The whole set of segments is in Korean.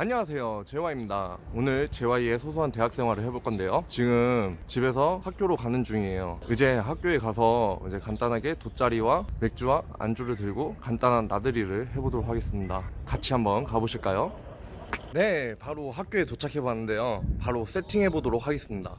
안녕하세요. 재화입니다. 오늘 재화이의 소소한 대학 생활을 해볼 건데요. 지금 집에서 학교로 가는 중이에요. 이제 학교에 가서 이제 간단하게 돗자리와 맥주와 안주를 들고 간단한 나들이를 해보도록 하겠습니다. 같이 한번 가보실까요? 네 바로 학교에 도착해 봤는데요. 바로 세팅해 보도록 하겠습니다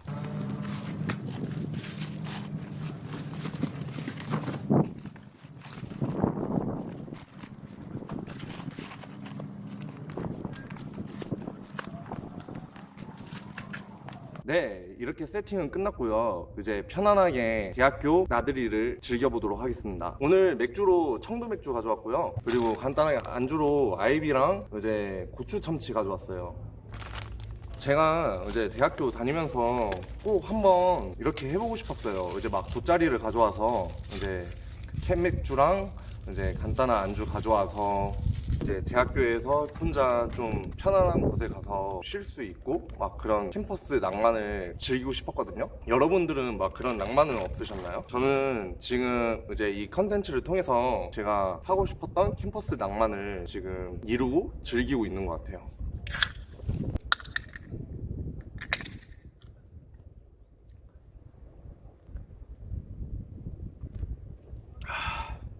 네, 이렇게 세팅은 끝났고요. 이제 편안하게 대학교 나들이를 즐겨보도록 하겠습니다. 오늘 맥주로 청도 맥주 가져왔고요. 그리고 간단하게 안주로 아이비랑 이제 고추 참치 가져왔어요. 제가 이제 대학교 다니면서 꼭 한번 이렇게 해보고 싶었어요. 이제 막 돗자리를 가져와서 이제 캔 맥주랑 이제 간단한 안주 가져와서 이제 대학교에서 혼자 좀 편안한 곳에 가서 쉴 수 있고 막 그런 캠퍼스 낭만을 즐기고 싶었거든요. 여러분들은 막 그런 낭만은 없으셨나요? 저는 지금 이제 이 컨텐츠를 통해서 제가 하고 싶었던 캠퍼스 낭만을 지금 이루고 즐기고 있는 것 같아요.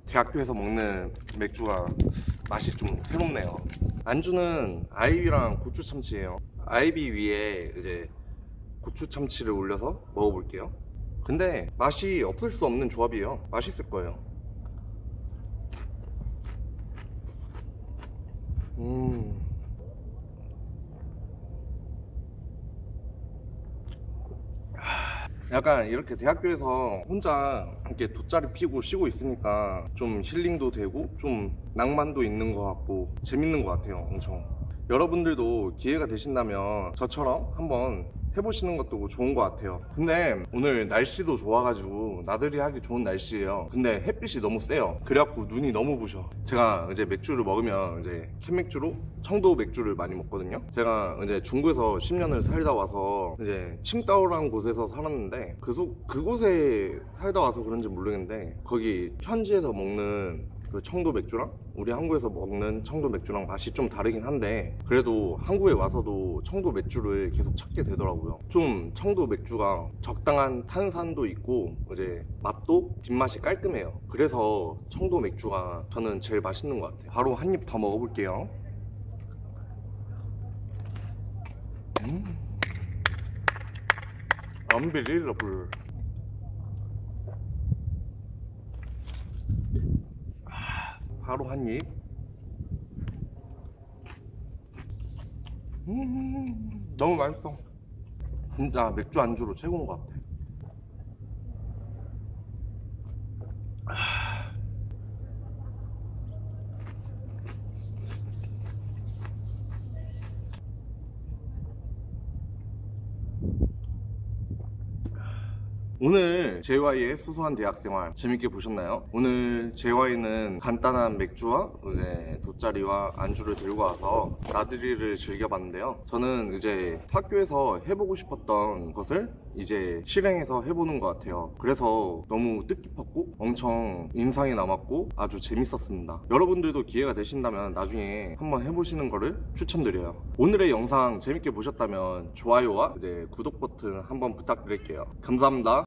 대학교에서 먹는 맥주가 맛이 좀 새롭네요. 안주는 아이비랑 고추 참치예요. 아이비 위에 이제 고추 참치를 올려서 먹어볼게요. 근데 맛이 없을 수 없는 조합이에요. 맛있을 거예요. 음. 약간 이렇게 대학교에서 혼자 이렇게 돗자리 피고 쉬고 있으니까 좀 힐링도 되고 좀 낭만도 있는 것 같고 재밌는 것 같아요 엄청. 여러분들도 기회가 되신다면 저처럼 한번 해보시는 것도 좋은 것 같아요. 근데 오늘 날씨도 좋아가지고 나들이 하기 좋은 날씨예요. 근데 햇빛이 너무 세요. 그래갖고 눈이 너무 부셔. 제가 이제 맥주를 먹으면 이제 캔맥주로 청도 맥주를 많이 먹거든요. 제가 이제 중구에서 10년을 살다 와서 이제 칭다오라는 곳에서 살았는데 그 소- 그곳에 살다 와서 그런지 모르겠는데 거기 현지에서 먹는 그 청도 맥주랑 우리 한국에서 먹는 청도 맥주랑 맛이 좀 다르긴 한데 그래도 한국에 와서도 청도 맥주를 계속 찾게 되더라고요. 좀 청도 맥주가 적당한 탄산도 있고 이제 맛도 뒷맛이 깔끔해요. 그래서 청도 맥주가 저는 제일 맛있는 것 같아요. 바로 한 입 더 먹어볼게요. 음. unbelievable. 바로 한 입. 음, 너무 맛있어. 진짜 맥주 안주로 최고인 것 같아. 오늘 JY의 소소한 대학생활 재밌게 보셨나요? 오늘 JY는 간단한 맥주와 이제 돗자리와 안주를 들고 와서 나들이를 즐겨봤는데요. 저는 이제 학교에서 해보고 싶었던 것을 이제 실행해서 해보는 것 같아요. 그래서 너무 뜻깊었고 엄청 인상이 남았고 아주 재밌었습니다. 여러분들도 기회가 되신다면 나중에 한번 해보시는 거를 추천드려요. 오늘의 영상 재밌게 보셨다면 좋아요와 이제 구독 버튼 한번 부탁드릴게요. 감사합니다.